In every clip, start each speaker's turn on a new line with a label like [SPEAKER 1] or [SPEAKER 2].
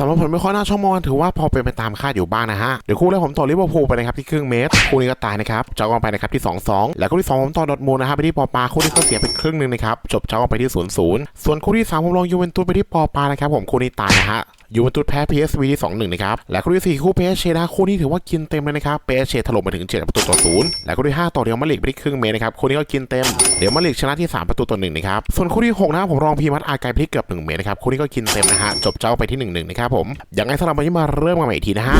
[SPEAKER 1] สำหรับผลไม่ค่อยน่าชอบมองถือว่าพอเป็นไปตามคาดอยู่บ้างนะฮะ เดี๋ยวคู่แรกผมต่อลิเวอร์พูลไปนะครับที่ครึ่งเมตร คู่นี้ก็ตายนะครับเจ้ากันไปนะครับที่ 2-2 แล้วคู่ที่ 2 ผมต่อดอทมูลนะครับไปที่ปอปาคู่นี้ก็เสียไปครึ่งหนึ่งนะครับจบเจ้ากันไปที่0-0ส่วนคู่ที่ 3 ผมลองยูเวนตุสไปที่ปอปานะครับผมคู่นี้ตายนะฮะ ยูเวนตุสแพ้ PSV ที่2-1นะครับและคู่ที่ 4 คู่ PSG นะคู่นี้ถือว่ากินเต็มเลยนะครับแพ้เชถล่มไปถึง7ประตูต่อศูนย์และคู่ที่ 5 ต่อเรียวมาลิกไปที่ครึ่งเมตรนะครับคู่นี้ก็กินเต็มเรียวมาลิกชนะที่ 3 ประตูต่อ1นะครับส่วนคู่ที่6นะครับผมรองพีมัดอาไกลไปที่เกือบ1เมตรนะครับคู่นี้ก็กินเต็มนะฮะจบเจ้าไปที่1-1นะครับผมยังไงสำหรับวันนี้มาเริ่มกันใหม่อีกทีนะฮะ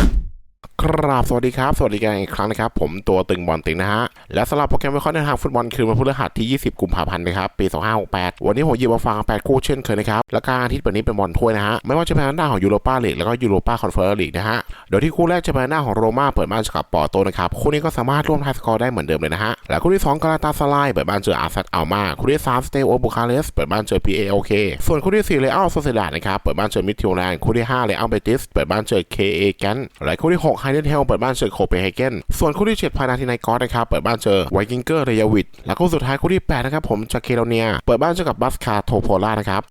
[SPEAKER 1] ครับสวัสดีครับ สวัสดีกันอีกครั้งนะครับ ผมตัวตึงบอลตึงนะฮะ และสำหรับโปรแกรมวิเคราะห์ในทางฟุตบอลคืนวันพฤหัสที่ 20 กุมภาพันธ์นะครับปี 2568 วันนี้ผมหยิบมาฟัง 8 คู่เช่นเคยนะครับ และการอาทิตย์แบบนี้เป็นบอลถ้วยนะฮะ ไม่ว่าจะเป็นหน้าของยูโรปาลีกแล้วก็ยูโรปาคอนเฟอเรนซ์ลีกนะฮะ โดยที่คู่แรกจะเป็นหน้าของโรม่าเปิดบ้านเจอกับปอร์โตนะครับคู่นี้ก็สามารถร่วมทายสกอร์ได้เหมือนเดิมเลยนะฮะและคู่ที่2กาลาตาสไลเปิดบ้านเจออาร์เซนอัลมาคู่ที่3สเตโอบุคาเรสเปิดบ้านเจอ PAOK ส่วนคู่ที่4เลอัลโซเซดาดนะครับเปิดบ้านเจอมิดทิวแลนด์คู่ที่5เลอัลเบติสเปิดบ้านเจอ KA แกนและคู่ที่6ไฮเดนเฮลเปิดบ้านเจอโคเปนเฮเกนส่วนคู่ที่ 7 พานาทินายกอสนะครับเปิดบ้านเจอไวกิงเกอร์เรยาวิดและคู่สุดท้ายคู่ที่ 8 นะครับผมจากเคโรเนีย เปิดบ้านเจอกับบัสคาโทโพล่านะครับ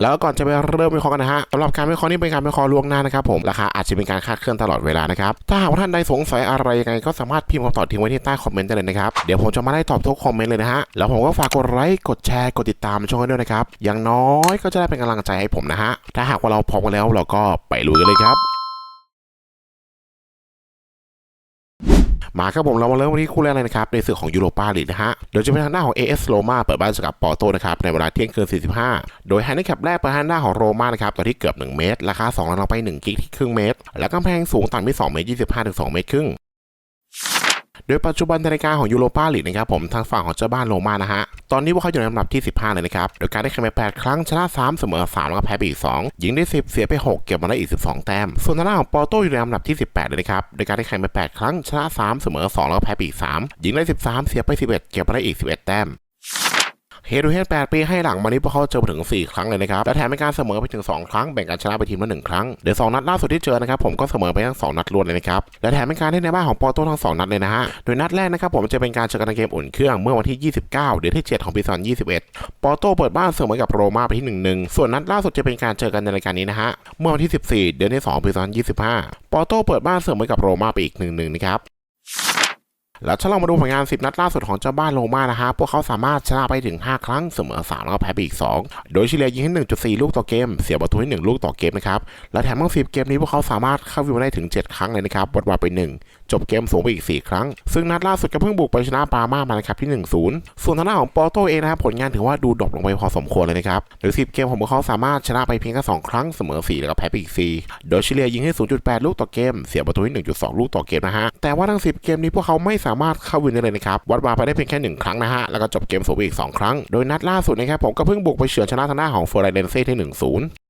[SPEAKER 1] แล้วก่อนจะไปเริ่มวิเคราะห์กันนะฮะสำหรับการวิเคราะห์นี้เป็นการวิเคราะห์ล่วงหน้านะครับผมราคาอาจจะเป็นการคาดเคลื่อนตลอดเวลานะครับถ้าหากท่านใดสงสัยอะไรยังไงก็สามารถพิมพ์คำตอบทิ้งไว้ที่ใต้คอมเมนต์ได้เลยนะครับเดี๋ยวผมจะมาไล่ตอบทุกคอมเมนต์เลยนะฮะแล้วผมก็ฝากกดไลค์กดแชร์กดติดตามช่องให้ด้วยนะครับอย่างน้อยก็จะได้เป็นกำลังใจให้ผมนะฮะถ้าหากว่าเราพร้อมกันแล้วเราก็ไปลุยกันเลยครับ มาครับผมเรามาเริ่มวันนี้คู่แรกเลยนะครับในศึกของยูโรปาลีกนะฮะโดยจะเป็นทางหน้าของ AS โรม่าเปิดบ้านสกับปอร์โตนะครับในเวลาเที่ยงคืน 45 โดยแฮนดิแคปแรกเปิดทางหน้าของโรม่านะครับต่อที่เกือบ 1 เมตร ราคา2ลงไป 1 กิกที่ครึ่งเมตร แล้วกำแพงสูงต่ำที่2เมตร25ถึง2เมตรครึ่ง โดยปัจจุบันในการของยูโรปาลีกนะครับผมทางฝั่งของเจ้าบ้านโรมานะฮะ ตอนนี้พวกเขาอยู่ในลำดับที่ 15 เลยนะครับ โดยการได้คะแนนไป8ครั้งชนะ 3 เสมอ 3 แล้วก็แพ้ไปอีก 2 ยิงได้ 10 เสียไป 6 เก็บมาได้อีก 12 แต้ม ส่วนทางด้านของปอร์โตอยู่ในลำดับที่ 18 เลยนะครับ โดยการได้คะแนนไป8ครั้งชนะ 3 เสมอ 2 แล้วก็แพ้ไปอีก 3 ยิงได้ 13 เสียไป 11 เก็บมาได้อีก 11 แต้ม เฮดูเฮด8ปีให้หลังมานี้พวกเขาเจอมาถึง 4 ครั้งเลยนะครับและแถมเป็นการเสมอไปถึง 2 ครั้งแบ่งกันชนะไปทีมละ1ครั้งเดี๋ยว2นัดล่าสุดที่เจอนะครับผมก็เสมอไปทั้ง2นัดรวดเลยนะครับและแถมเป็นการเล่นในบ้านของปอร์โตทั้ง2นัดเลยนะฮะโดยนัดแรกนะครับผมจะเป็นการเจอกันในเกมอุ่นเครื่องเมื่อวันที่ 29 เดือนที่ 7 ของปี2021 ปอร์โตเปิดบ้านเสมอกับโรม่าไปที่1-1ส่วนนัดล่าสุดจะเป็นการเจอกันในรายการนี้นะฮะเมื่อวันที่ 14 เดือนที่2ปี2025 ปอร์โตเปิดบ้านเสมอกับโรม่าไปอีก1-1นะครับ แล้วถ้าเรามาดูผลงาน 10 นัดล่าสุดของเจ้าบ้านโรม่านะฮะ พวกเขาสามารถชนะไปถึง 5 ครั้งเสมอ 3 แล้วก็แพ้ไปอีก 2 โดยเฉลี่ยยิงให้ 1.4 ลูกต่อเกม เสียประตูให้ 1 ลูกต่อเกมนะครับ และแถมทั้ง10 เกมนี้พวกเขาสามารถเข้าวิวได้ถึง 7 ครั้งเลยนะครับวัดวาไป 1 จบเกมสูงไปอีก 4 ครั้ง ซึ่งนัดล่าสุดก็เพิ่งบุกไปชนะปาม่ามานะครับที่ 1-0 ส่วนทางด้านของปอโตเองนะครับผลงานถือว่าดูดรอปลงไปพอสมควรเลยนะครับโดย10 เกมของพวกเขาสามารถชนะไปเพียงแค่2ครั้งเสมอ 4 แล้วก็แพ้ไปอีก 4 โดยเฉลี่ยยิงให้ 0.8 ลูกต่อเกม เสียประตูให้1.2 ลูกต่อเกมนะฮะแต่ว่าทั้ง 10 เกมนี้พวกเขาไม่สามารถเข้าวินได้เลยนะครับวัดวาไปได้เพียงแค่1ครั้งนะฮะแล้วก็จบเกมสูงไปอีก 2 ครั้ง โดยนัดล่าสุดนะครับผมก็เพิ่งบุกไปเฉือนชนะทางด้านของเฟอร์ไรเดนเซ่ที่ 1-0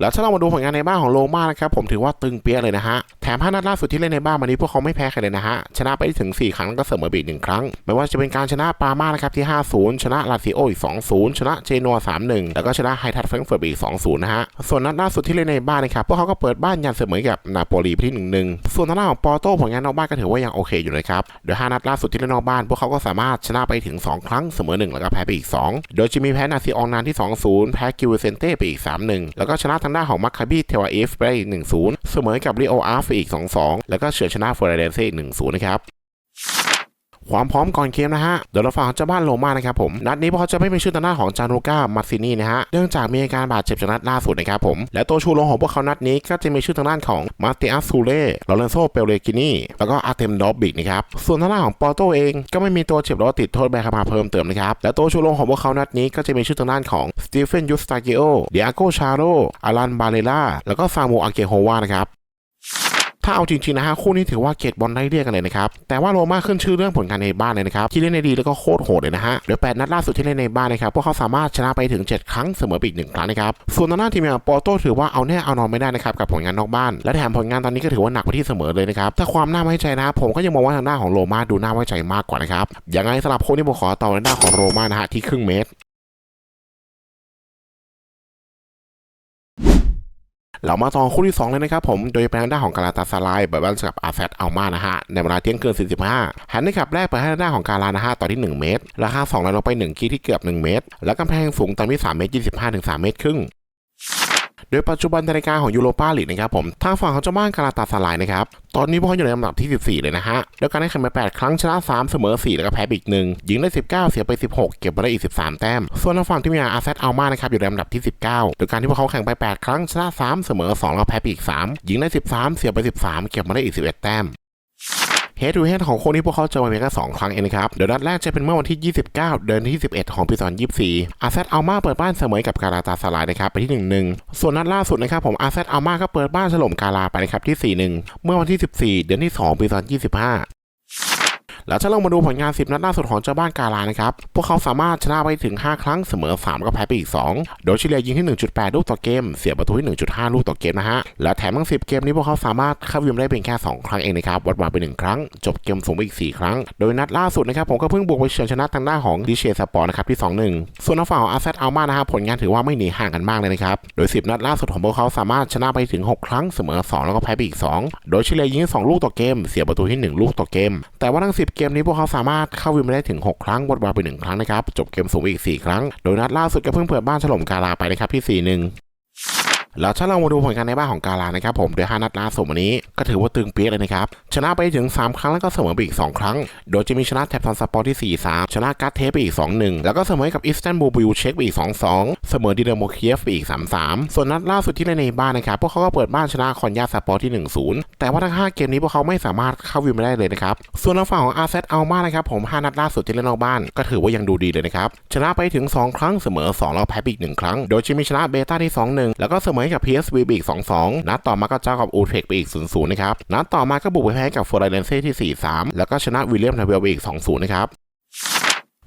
[SPEAKER 1] แล้วถ้าเรามาดูผลงานในบ้านของโรมานะครับผมถือว่าตึงเปี้ยเลยนะฮะ แถมห้านัดล่าสุดที่เล่นในบ้านวันนี้พวกเขาไม่แพ้ใครเลยนะฮะ ชนะไปถึง 4 ครั้งแล้วก็เสมอไปอีกหนึ่งครั้ง ไม่ว่าจะเป็นการชนะปาม่านะครับที่ 5-0 ชนะลาซิโออีก2-0 ชนะเจนัว3-1 แล้วก็ชนะไฮทัตแฟรงก์เฟิร์ตอีก2-0 นะฮะ ส่วนนัดล่าสุดที่เล่นในบ้านนะครับพวกเขาก็เปิดบ้านยันเสมอกับนาโปลีไปที่1-1 ส่วนทางด้านของปอร์โตผลงานนอกบ้านก็ถือว่ายังโอเคอยู่นะครับโดยห้านัดล่าสุดที่เล่นนอกบ้านพวกเขาก็สามารถชนะไปถึง 2 ครั้งเสมอ1แล้วก็แพ้ไปอีก2โดยจะมีแพ้นาซิอองนานที่2-0แพ้กิวเซนเต้ไปอีก3-1แล้วก็ชนะทางด้านของมัคคาบีเทวาเอฟไปอีก1-0 เสมอกับริโออาร์ฟอีก 2-2 แล้วก็เฉือนชนะเฟอร์เรเดนเซ่อีก1-0 นะครับ ความพร้อมก่อนเกมนะฮะเดี๋ยวเราฟังเจ้าบ้านโรม่านะครับผมนัดนี้พวกเขาจะไม่มีชื่อทางด้าของจานูก้ามาซินี่นะฮะเนื่องจากมีอาการบาดเจ็บจากนัดล่าสุดนะครับผมและตัวชูโรงของพวกเขานัดนี้ก็จะมีชื่อทางด้านของมาติอัสซูเล่ลอเรนโซเปเลกินีแล้วก็อาร์เทมดอบบิกนะครับส่วนทางด้านของปอร์โตเองก็ไม่มีตัวเจ็บหรือติดโทษแบนเข้ามาเพิ่มเติมนะครับและตัวชูโรงของพวกเขานัดนี้ก็จะมีชื่อทางด้านของสตีเฟนยูสตาเกโอเดียโกชาโรอารันบาเลล่าแล้วก็ซามูอาเกโฮวานะครับ ถ้าเอาจริงๆนะฮะคู่นี้ถือว่าเกตบอลได้เรียกกันเลยนะครับแต่ว่าโรม่าขึ้นชื่อเรื่องผลงานในบ้านเลยนะครับที่เล่นในดีแล้วก็โคตรโหดเลยนะฮะโดยแปดนัดล่าสุดที่เล่นในบ้านนะครับพวกเขาสามารถชนะไปถึง 7 ครั้งเสมอไปอีกหนึ่งครั้งนะครับส่วนทางด้าทีมอย่างปอร์โตถือว่าเอาแน่เอานอนไม่ได้นะครับกับผลงานนอกบ้าน และแถมผลงานตอนนี้ก็ถือว่าหนักไปที่เสมอเลยนะครับถ้าความน่าไว้ใจนะผมก็ยังมองว่าทางด้านของโรม่าดูน่าไว้ใจมากกว่านะครับอยังไงสำหรับคู่นี้ผมขอต่อในด้านของโรม่านะฮะที่ครึ่งเมตร เรามาต่อคู่ที่ 2 เลยนะครับผม โดยเป็นทางด้านของกาลาตาซารายเปิดบ้านกับอาแซดอัลมานะฮะ ในเวลาเที่ยงคืน 45 หันในขับแรกเปิดให้ทางด้านของกาลานะฮะต่อที่ 1 เมตร ราคา2แล้วลงไป 1 กีที่เกือบ 1 เมตร และกำแพงสูงตามที่3เมตร25ถึง3เมตรครึ่ง โดยปัจจุบันในรายการของยูโรปาลีกนะครับผมทางฝั่งของเจ้าบ้านกาลาตาสลายนะครับตอนนี้พวกเขาอยู่ในลำดับที่ 14 เลยนะฮะแล้วการได้แข่งมา 8 ครั้งชนะ 3 เสมอ 4 แล้วก็แพ้ไปอีกหนึ่งยิงได้ 19 เสียไป 16 เก็บมาได้อีก 13 แต้ม ส่วนทางฝั่งที่มีอาร์เซตอัลมานะครับอยู่ในลำดับที่ 19 โดยการที่พวกเขาแข่งไป 8 ครั้งชนะ 3 เสมอ 2 แล้วแพ้ไปอีก 3 ยิงได้ 13 เสียไป 13 เก็บมาได้อีก 11 แต้ม เฮดทูเฮดของคนที่พวกเขาเจอมาเพียงแค่2ครั้งเองนะครับเดี๋ยวนัดแรกจะเป็นเมื่อวันที่ 29 เดือนที่ 11 ของปี2024อาเซตอัลมาเปิดบ้านเสมอกับกาลาตาสลายนะครับไปที่ 1-1 ส่วนนัดล่าสุดนะครับผมอาเซตอัลมาก็เปิดบ้านถล่มกาลาไปนะครับที่ 4-1 เมื่อวันที่ 14 เดือนที่ 2 ปี2025 แล้วถ้าเรามาดูผลงาน 10 นัดล่าสุดของเจ้าบ้านกาลานะครับ พวกเขาสามารถชนะไปถึง 5 ครั้งเสมอ 3 ก็แพ้ไปอีก 2 โดยเฉลี่ยยิงที่ 1.8 ลูกต่อเกม เสียประตูที่ 1.5 ลูกต่อเกมนะฮะ และแถมทั้ง 10 เกมนี้พวกเขาสามารถเข้าวิมได้เพียงแค่ 2 ครั้งเองนะครับ วัดวาไป 1 ครั้ง จบเกมสูงไปอีก 4 ครั้ง โดยนัดล่าสุดนะครับผมก็เพิ่งบุกไปเฉือนชนะทางด้านของดิเชสปอร์นะครับที่ 2-1 ส่วนทางฝั่งของอาเซตอัลมานะครับผลงานถือว่าไม่หนีห่างกันมากเลยนะครับ โดย 10 นัดล่าสุดของพวกเขาสามารถชนะไปถึง 6 ครั้งเสมอ 2 แล้วก็แพ้ไปอีก 2 โดยเฉลี่ยยิงที่2ลูกต่อเกม เสียประตูที่ 1 ลูกต่อเกม แต่ว่าทั้ง 10เกมนี้พวกเขาสามารถเข้าวินมาได้ถึง 6 ครั้งวัดวาไป 1 ครั้งนะครับ จบเกมสูงอีก 4 ครั้ง โดยนัดล่าสุดก็เพิ่งเปิดบ้านฉลมกาลาไปนะครับที่ 4-1 แล้วถ้าเรามาดูผลการในบ้านของกาลานะครับผมโดย 5 นัดล่าสุดวันนี้ก็ถือว่าตึงเปี๊ยกเลยนะครับ ชนะไปถึง 3 ครั้งแล้วก็เสมอไปอีก 2 ครั้ง โดยจะมีชนะแท็บซันสปอร์ที่ 4-3 ชนะการ์ดเทปไปอีก 2-1 แล้วก็เสมอกับอิสตันบูลบิลเช็คไปอีก 2-2 เสมอดินาโมเคียฟไปอีก 3-3 ส่วนนัดล่าสุดที่เล่นในบ้านนะครับพวกเขาก็เปิดบ้านชนะคอนยาสปอร์ที่ 1-0 แต่ว่าทั้ง 5 เกมนี้พวกเขาไม่สามารถเข้าวิวไม่ได้เลยนะครับส่วนทางฝั่งของอาเซตอัลมานะครับผม 5 นัดล่าสุดที่เล่นนอกบ้านก็ถือว่ายังดูดีเลยนะครับชนะไปถึง 2 ครั้งเสมอ2แล้วแพ้อีก1ครั้ง โดยจะมีชนะเบต้าที่ 2-1 แล้วก็เสมอกับ PSV ไปอีก 2-2 นัดต่อมาก็เจ้ากับอูเทคไปอีก 0-0 นะครับ นัดต่อมาก็บุกไปแพ้กับฟอร์เรนเซ่ที่ 4-3 แล้วก็ชนะวิลเลียมทาเวลไปอีก 2-0 นะครับ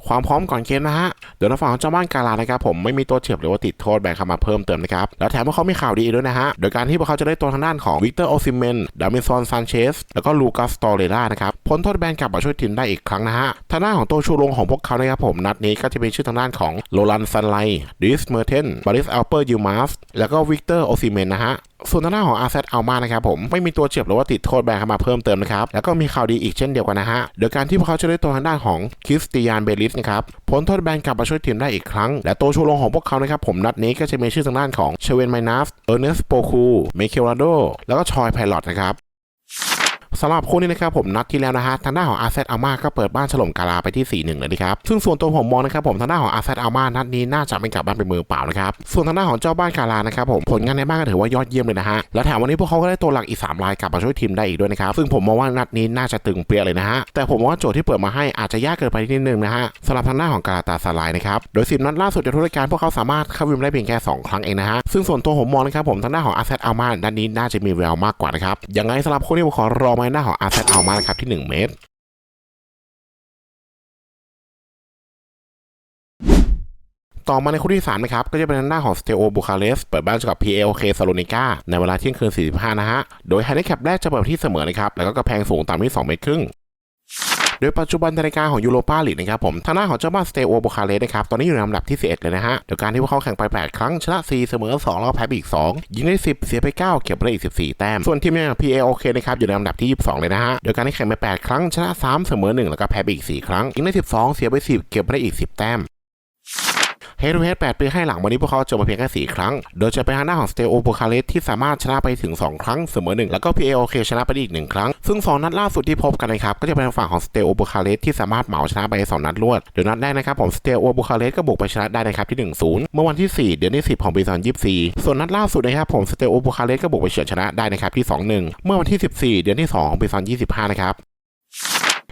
[SPEAKER 1] ความพร้อมก่อนเกมนะฮะ เดี๋ยวทางฝั่งของเจ้าบ้านกาลานะครับผมไม่มีตัวเฉียบหรือว่าติดโทษแบ่งเข้ามาเพิ่มเติมนะครับ แล้วแถมว่าเขามีข่าวดีด้วยนะฮะ โดยการที่พวกเขาจะได้ตัวทางด้านของวิกเตอร์โอซิเมนดามิซอนซานเชสแล้วก็ลูกัสตอเรล่านะครับพ้นโทษแบนกลับมาช่วยทีมได้อีกครั้งนะฮะทางด้านของตัวชูโรงของพวกเขานะครับผมนัดนี้ก็จะเป็นชื่อทางด้านของโรลันซันไลดิสเมอร์เทนบาริสอัลเปอร์ยูมาสแล้วก็วิกเตอร์โอซิเมนนะฮะ ส่วนทางด้านของอาเซตอัลมานะครับผมไม่มีตัวเจ็บหรือว่าติดโทษแบนเข้ามาเพิ่มเติมนะครับแล้วก็มีข่าวดีอีกเช่นเดียวกันนะฮะโดยการที่พวกเขาจะได้ตัวทางด้านของคริสติยานเบลิสนะครับพ้นโทษแบนกลับมาช่วยทีมได้อีกครั้ง และตัวชูโรงของพวกเขานะครับผมนัดนี้ก็จะมีชื่อทางด้านของเชเวนไมนัสเออร์เนสโปคูเมเคลราโดแล้วก็ชอยไพลอตนะครับ สำหรับคู่นี้นะครับผมนัดที่แล้วนะฮะทางด้านของอาเซตอัลมาก็เปิดบ้านฉลมกาลาไปที่ 4-1 เลยนะครับซึ่งส่วนตัวผมมองนะครับผมทางด้านของอาเซตอัลมานัดนี้น่าจะไม่กลับบ้านเป็นมือเปล่านะครับส่วนทางด้านของเจ้าบ้านกาลานะครับผมผลงานในบ้านก็ถือว่ายอดเยี่ยมเลยนะฮะและแถมวันนี้พวกเขาก็ได้ตัวหลักอีก3รายกลับมาช่วยทีมได้อีกด้วยนะครับซึ่งผมมองว่านัดนี้น่าจะตึงเปรี้ยเลยนะฮะแต่ผมว่าโจทย์ที่เปิดมาให้อาจจะยากเกินไปนิดนึงนะฮะสำหรับทางด้านของกาลาตาสลายนะครับโดย10นัดล่าสุดในทุกรายการพวกเขาสามารถเข้าวิมได้เพียงแค่สองครั้งเองนะฮะซึ่งส่วนตัวผมมองนะครับผมทางด้านของอาเซตอัลมานัดนี้น่าจะมีแววมากกว่านะครับยังไงสำหรับคู่นี้ผมขอรอมาหน้าหออาเซตอัลมานะครับที่ 1 เมตรต่อมาในคู่ที่3นะครับก็จะเป็นหน้าของสเตโอบูคาเรสเปิดบ้านเจอกับ PLK ซาโลนิกาในเวลาเที่ยงคืน 45 นะฮะ โดยไฮไลท์แคปแรกจะเปิดที่เสมอนะครับ แล้วก็กระแพงสูงต่ำที่ 2 เมตรครึ่ง โดยปัจจุบันนรายการของยูโรปาลีกนะครับผมทางด้าของเจ้าบ้านสเตโอบูคาเลสนะครับตอนนี้อยู่ในลำดับที่ 11 เลยนะฮะโดยการที่พวกเขาแข่งไป 8 ครั้งชนะ 4 เสมอ 2 แล้วก็แพ้ไปอีก 2 ยิงได้ 10 เสียไป 9 เก็บไปได้อีก 14 แต้ม ส่วนทีมอย่าง PAOK นะครับอยู่ในลำดับที่ 22 เลยนะฮะโดยการที่แข่งไป 8 ครั้งชนะ 3 เสมอ 1 แล้วก็แพ้ไปอีก 4 ครั้งยิงได้ 12 เสียไป 10 เก็บไปได้อีก 10 แต้ม เฮดทูเฮด8ปีให้หลังวันนี้พวกเขาเจอมาเพียงแค่4ครั้ง โดยจะเป็นทางด้าของสเตโอโบคาเลสที่สามารถชนะไปถึง 2 ครั้งเสมอ1แล้วก็ PAOK ชนะไปได้อีก1ครั้ง ซึ่ง 2 นัดล่าสุดที่พบกันนะครับก็จะเป็นฝั่งของสเตโอโบคาเลสที่สามารถเหมาชนะไป 2 นัดรวดโดยนัดแรกนะครับผมสเตโอโบคาเลสก็บุกไปชนะได้นะครับที่ 1-0 เมื่อวันที่ 4 เดือนที่10 ของปี2024 ส่วนนัดล่าสุดนะครับผมสเตโอโบคาเลสก็บุกไปเฉือนชนะได้นะครับที่ 2-1 เมื่อวันที่ 14 เดือนที่2ของปี2025นะครับ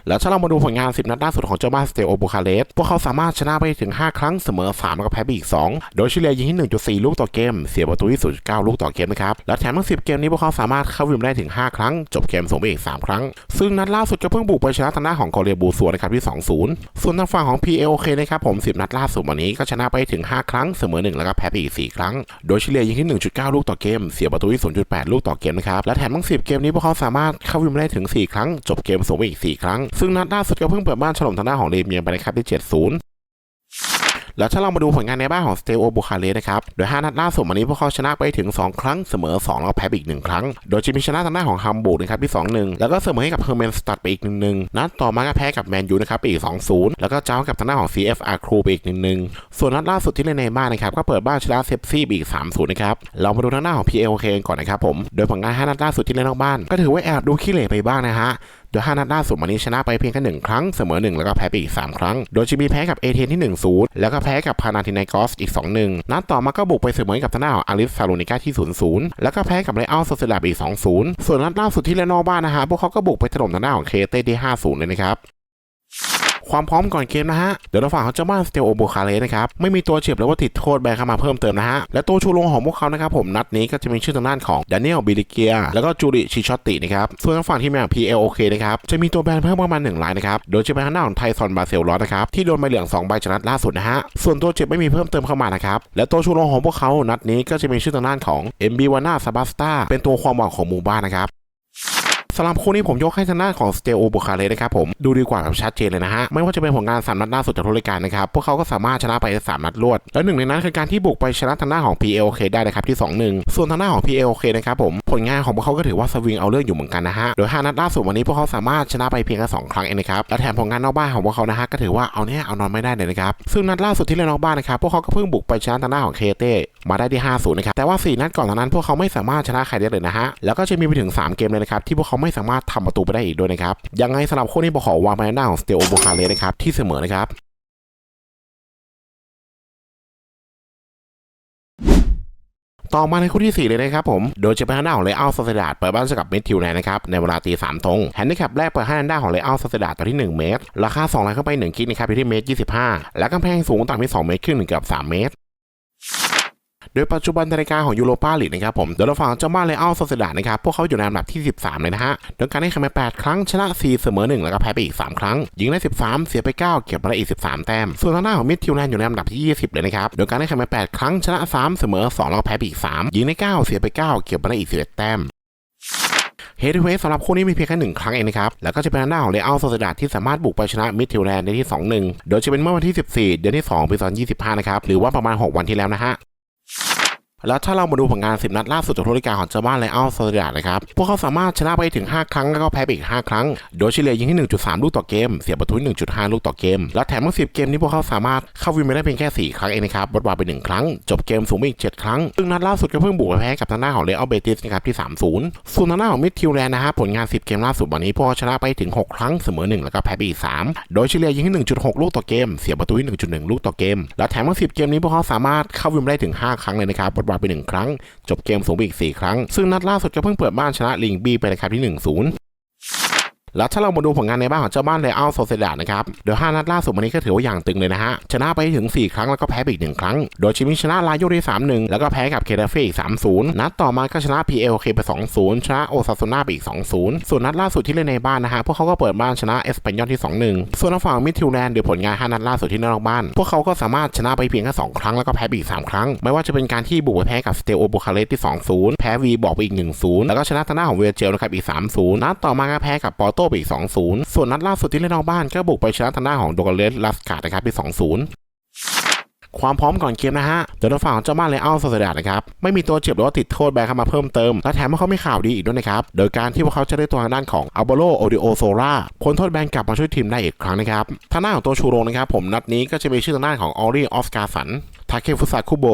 [SPEAKER 1] แล้วถ้าเรามาดูผลงาน 10 นัดล่าสุดของเจ้าบ้านสเตโอบูคาเรสพวกเขาสามารถชนะไปถึง 5 ครั้งเสมอ 3 แล้วก็แพ้ไปอีก 2 โดยเฉลี่ยยิงที่ 1.4 ลูกต่อเกม เสียประตูที่0.9 ลูกต่อเกมนะครับ และแถมทั้ง 10 เกมนี้พวกเขาสามารถเข้าวิมได้ถึง 5 ครั้ง จบเกมสูงไปอีก 3 ครั้ง ซึ่งนัดล่าสุดก็เพิ่งบุกไปชนะทางด้านของกอเรียบูซัวนะครับที่ 2-0 ส่วนทางฝั่งของ PLK นะครับผม 10 นัดล่าสุดวันนี้ก็ชนะไปถึง 5 ครั้งเสมอ 1 แล้วก็แพ้ไปอีก 4 ครั้ง โดยเฉลี่ยยิงที่ 1.9 ลูกต่อเกม เสียประตูที่0.8 ลูกต่อเกมนะครับ และแถมทั้ง 10 เกมนี้พวกเขาสามารถเข้าวิมได้ถึง 4 ครั้ง จบเกมสูงไปอีก 4 ครั้งซึ่งนัดล่าสุดก็เพิ่งเปิดบ้านฉลองทางด้านของเรเมียงไปนะครับที่ 7-0แล้วถ้าเรามาดูผลงานในบ้านของสเตโอบูคาเรสนะครับ โดย 5 นัดล่าสุดวันนี้พวกเขาชนะไปถึง 2 ครั้งเสมอ 2 แล้วแพ้ไปอีก 1 ครั้ง โดยจะมีชนะทางด้านของฮัมบูร์กนะครับที่ 2-1 แล้วก็เสมอให้กับเฮอร์เมนสตัดไปอีก 1-1 นัดต่อมาก็แพ้กับแมนยูนะครับไปอีก 2-0 แล้วก็เจ้ากับทางด้านของ CFR ครูไปอีก 1-1 ส่วนนัดล่าสุดที่เล่นในบ้านนะครับก็เปิดบ้านชนะเซฟซี่ไปอีก 3-0 นะครับ เรามาดูทางด้านของ PLK ก่อนนะครับผม โดยผลงาน 5 นัดล่าสุดที่เล่นนอกบ้านก็ถือว่าแอบดูขี้เหร่ไปบ้างนะฮะ โดย5นัดล่าสุดมันนี้ชนะไปเพียงแค่หนึ่งครั้งเสมอ 1 แล้วก็แพ้ไปอีก 3 ครั้ง โดยจะมีแพ้กับเอเทนที่ 1-0 แล้วก็แพ้กับพานาทินายกอสอีก 2-1 นัดต่อมาก็บุกไปเสมอกับทางด้าของอาริสซาลูนิก้าที่0-0 แล้วก็แพ้กับไรอัลโซเซลาบอีก 2-0 ส่วนนัดล่าสุดที่เลนอบ้านนะฮะพวกเขาก็บุกไปถล่มทางด้าของเคเต้ที่5-0 เลยนะครับ ความพร้อมก่อนเกมนะฮะ เดี๋ยวเราฝั่งของเจ้าบ้านสเตลโอโบคาเลนะครับ ไม่มีตัวเจ็บหรือว่าติดโทษแบนเข้ามาเพิ่มเติมนะฮะ และตัวชูโรงของพวกเขานะครับผมนัดนี้ก็จะมีชื่อทางด้านของดานิเอลบิลิเกีย แล้วก็จูริชิชอตตินะครับ ส่วนทางฝั่งที่แม PLOK นะครับ จะมีตัวแบนเพิ่มประมาณหนึ่งรายนะครับ โดยจะเป็นทางด้านของไทซอนบาเซลลอสนะครับ ที่โดนใบเหลือง2ใบจากนัดล่าสุดนะฮะ ส่วนตัวเจ็บไม่มีเพิ่มเติมเข้ามานะครับ และตัวชูโรงของพวกเขานัดนี้ก็จะมีชื่อทางด้านของเอ็มบีวาน่าซาบัสตาเป็นตัวความหวังของหมู่บ้านนะครับ สำหรับคู่นี้ผมยกให้ทางด้านของสเตโอบุคาเลนะครับผมดูดีกว่ากับชัดเจนเลยนะฮะไม่ว่าจะเป็นผลงานสามนัดล่าสุดจากทุกรายการนะครับพวกเขาก็สามารถชนะไปสามนัดรวด และหนึ่งในนั้นคือการที่บุกไปชนะทางด้านของ PLK ได้นะครับที่ 2-1 ส่วนทางด้านของ PLK นะครับผมผลงานของพวกเขาก็ถือว่าสวิงเอาเรื่องอยู่เหมือนกันนะฮะโดย 5 นัดล่าสุดวันนี้พวกเขาสามารถชนะไปเพียงแค่2ครั้งเองนะครับและแถมผลงานนอกบ้านของพวกเขานะฮะก็ถือว่าเอาเนี่ยเอานอนไม่ได้เลยนะครับซึ่งนัดล่าสุดที่เล่นนอกบ้านนะครับพวกเขาก็เพิ่งบุกไปชนะทางด้านของเคเต้ มาได้ที่ 5-0 นะครับ แต่ว่าสี่นัดก่อนนั้นพวกเขาไม่สามารถชนะใครได้เลยนะฮะ แล้วก็จะมีไปถึงสามเกมเลยนะครับ ที่พวกเขาไม่สามารถทำประตูไปได้อีกด้วยนะครับ ยังไงสำหรับคู่นี้ผมขอวางไปในหน้าของสเตโอโบคาเลนะครับ ที่เสมอนะครับต่อมาในคู่ที่ 4 เลยนะครับผม โดยจะเป็นทางด้านของเลอัลซาเซดาดเปิดบ้านเจอกับเมทิวแนนะครับ ในเวลาตีสามตรงแฮนดิแคปแรกเปิดให้ทางด้านของเลอัลซาเซดาดต่อที่ 1 เมตร ราคา2ล้านเข้าไป1กิกนะครับอยู่ที่เมตร 25 และกำแพงสูงต่ำที่2เมตรครึ่งถึงเกือบ3 เมตร โดยปัจจุบันรายการของยูโรปาลีกนะครับผมโดยเราฝั่งเจ้าบ้านเลอัลโซเซดานะครับ พวกเขาอยู่ในอันดับที่ 13 เลยนะฮะ โดยการได้คะแนน8ครั้งชนะ 4 เสมอ 1 แล้วก็แพ้ไปอีก 3 ครั้ง ยิงได้ 13 เสียไป 9 เก็บมาได้อีก 13 แต้ม ส่วนทางด้านของมิดทิวแลนด์อยู่ในอันดับที่ 20 เลยนะครับ โดยการได้คะแนน8ครั้งชนะ 3 เสมอ 2 แล้วก็แพ้ไปอีก 3 ยิงได้ 9 เสียไป 9 เก็บมาได้อีก 11 แต้มเฮดเวสสำหรับคู่นี้มีเพียงแค่หนึ่งครั้งเองนะครับ แล้วก็จะเป็นทางด้าของเลอัลโซเซดาที่สามารถบุกไปชนะมิดทิวแลนด์ได้ที่ 2-1 โดยจะเป็นเมื่อวันที่ 14 เดือนที่ 2 ปี 2025 นะครับ หรือว่าประมาณ 6 วันที่แล้วนะฮะ แล้วถ้าเรามาดูผลงาน 10 นัดล่าสุดจากทุกรายกาของเจ้าบ้านไลอัลโซเดียนะครับ พวกเขาสามารถชนะไปถึง 5 ครั้งแล้วก็แพ้ไปอีก 5 ครั้ง โดยเฉลี่ยยิงที่ 1.3 ลูกต่อเกม เสียประตู1.5 ลูกต่อเกม และแถมทั้ง 10 เกมนี้พวกเขาสามารถเข้าวินไม่ได้เพียงแค่ 4 ครั้งเองนะครับบดบาไป 1 ครั้ง จบเกมสูงไปอีก 7 ครั้ง ซึ่งนัดล่าสุดก็เพิ่งบุกไปแพ้กับทางด้าของเรอัลเบติสนะครับที่ 3-0 ส่วนทางด้าของมิดทิวแลนด์นะฮะผลงาน 10 เกมล่าสุดวันนี้พวกเขาชนะไปถึง 6 ครั้งเสมอ 1 แล้วก็แพ้ไปอีก 3 โดยเฉลี่ยยิงที่ 1.6 ลูกต่อเกม เสียประตูที่1.1 ลูกต่อเกม และแถมทั้ง 10 เกมนี้พวกเขาสามารถเข้าวินได้ถึง 5 ครั้งเลยนะครับบดบาไป 1 ครั้ง จบเกมสูงไปอีก 4 ครั้ง ซึ่งนัดล่าสุดก็เพิ่งเปิดบ้านชนะลิงบีไปในครับที่1-0 แล้วถ้าเรามาดูผลงานในบ้านของเจ้าบ้านเลอัลโซเซดานะครับโดย 5 นัดล่าสุดวันนี้ก็ถือว่าอย่างตึงเลยนะฮะ ชนะไปถึง 4 ครั้งแล้วก็แพ้ไปอีก1ครั้ง โดยชิมิชนะลาโยได้3-1 แล้วก็แพ้กับเคเดเฟ่อีก 3-0 นัดต่อมาก็ชนะ PLK ไป 2-0 ชนะโอซาโซนาไปอีก 2-0 ส่วนนัดล่าสุดที่เล่นในบ้านนะฮะ พวกเขาก็เปิดบ้านชนะเอสเปนยอลที่ 2-1 ส่วนฝั่งมิดทิวแลนด์เดี๋ยวผลงาน 5 นัดล่าสุดที่นอกบ้าน พวกเขาก็สามารถชนะไปเพียงแค่2ครั้งแล้วก็แพ้ไปอีก 3 ครั้ง ไม่ว่าจะเป็นการที่บุกไปแพ้กับสเตโอบูคาเรสที่ 2-0 แพ้วีบอกไปอีก 1-0 แล้วก็ชนะทางด้านของเวเจลนะครับอีก 3-0 นัดต่อมาก็แพ้กับปอโตไปอีก 2-0 ส่วนนัดล่าสุดที่เล่นนอกบ้านก็บุกไปชนะทางด้านของโดกาเลสลัสกาดนะครับที่2-0ความพร้อมก่อนเกมนะฮะ เดี๋ยวทางฝั่งของเจ้าบ้านเลอัลโซเซดานะครับ ไม่มีตัวเจ็บหรือว่าติดโทษแบนเข้ามาเพิ่มเติม และแถมว่าเขาไม่ข่าวดีอีกด้วยนะครับ โดยการที่พวกเขาจะได้ตัวทางด้านของอัลโบโลโอดิโอโซล่าพ้นโทษแบนกลับมาช่วยทีมได้อีกครั้งนะครับ ทางด้านของตัวชูโรงนะครับ ผมนัดนี้ก็จะมีชื่อทางด้านของออรีออฟกาสัน ทาเคฟุสาคุโบ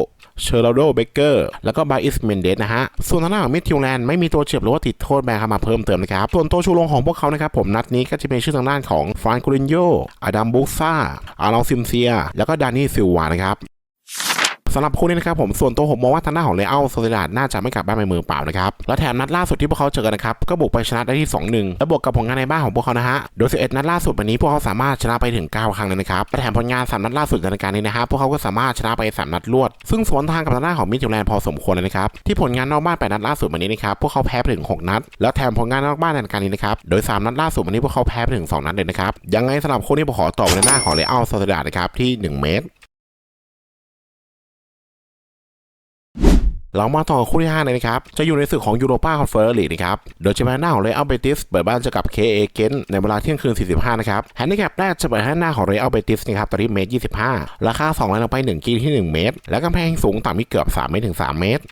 [SPEAKER 1] เชอร์โรโดเบเกอร์แล้วก็บาอิสเมนเดสนะฮะ ส่วนทางด้านของมิดทิวแลนด์ไม่มีตัวเจ็บหรือว่าติดโทษแบนเข้ามาเพิ่มเติมนะครับ ส่วนตัวชูโรงของพวกเขานะครับผมนัดนี้ก็จะเป็นชื่อทางด้านของฟรานคูรินโยอดัมบุกซ่าอาร์ลองซิมเซีย แล้วก็ดานี่ซิลวานะครับำหรับคู่นี้นะครับผมส่วนตัวผมมองว่าทางด้านของเลอัลโซเซดาดน่าจะไม่กลับบ้านไปมือเปล่านะครับและแถมนัดล่าสุดที่พวกเขาเจอกันนะครับก็บุกไปชนะได้ที่ 2-1 และบวกกับผลงานในบ้านของพวกเขานะฮะโดย 11 นัดล่าสุดวันนี้พวกเขาสามารถชนะไปถึง 9 ครั้งเลยนะครับและแถมผลงาน 3 นัดล่าสุดในรายการนี้นะฮะพวกเขาก็สามารถชนะไป 3 นัดรวด ซึ่งสวนทางกับทางด้านของมิดยูแลนพอสมควรเลยนะครับที่ผลงานนอกบ้าน8นัดล่าสุดวันนี้นะครับพวกเขาแพ้ไปถึง 6 นัด แล้วแถมผลงานนอกบ้านในรายการนี้นะครับโดย 3 นัดล่าสุดวันนี้พวกเขาแพ้ไปถึง 2 นัดเลยนะครับยังไงสำหรับคู่นี้ผมขอตอบในหน้าของเลอัลโซเซดาดนะครับที่ 1 เมตร เรามาต่อคู่ที่5เลยนะครับ จะอยู่ในศึกของยูโรปาคอนเฟอเรนซ์ลีกนะครับ โดยจะเป็นหน้าของเรอัลเบติสเปิดบ้านเจะกับเคเอเกนในเวลาเที่ยงคืน 45 นะครับแฮนดิแคปแรกจะเปิดให้หน้าของเรอัลเบติสนะครับตอนนี้เมตร 25 ราคา2เลนลงไป1กิโลที่ 1 เมตร และกำแพงสูงต่ำที่เกือบ 3 เมตรถึง 3 เมตร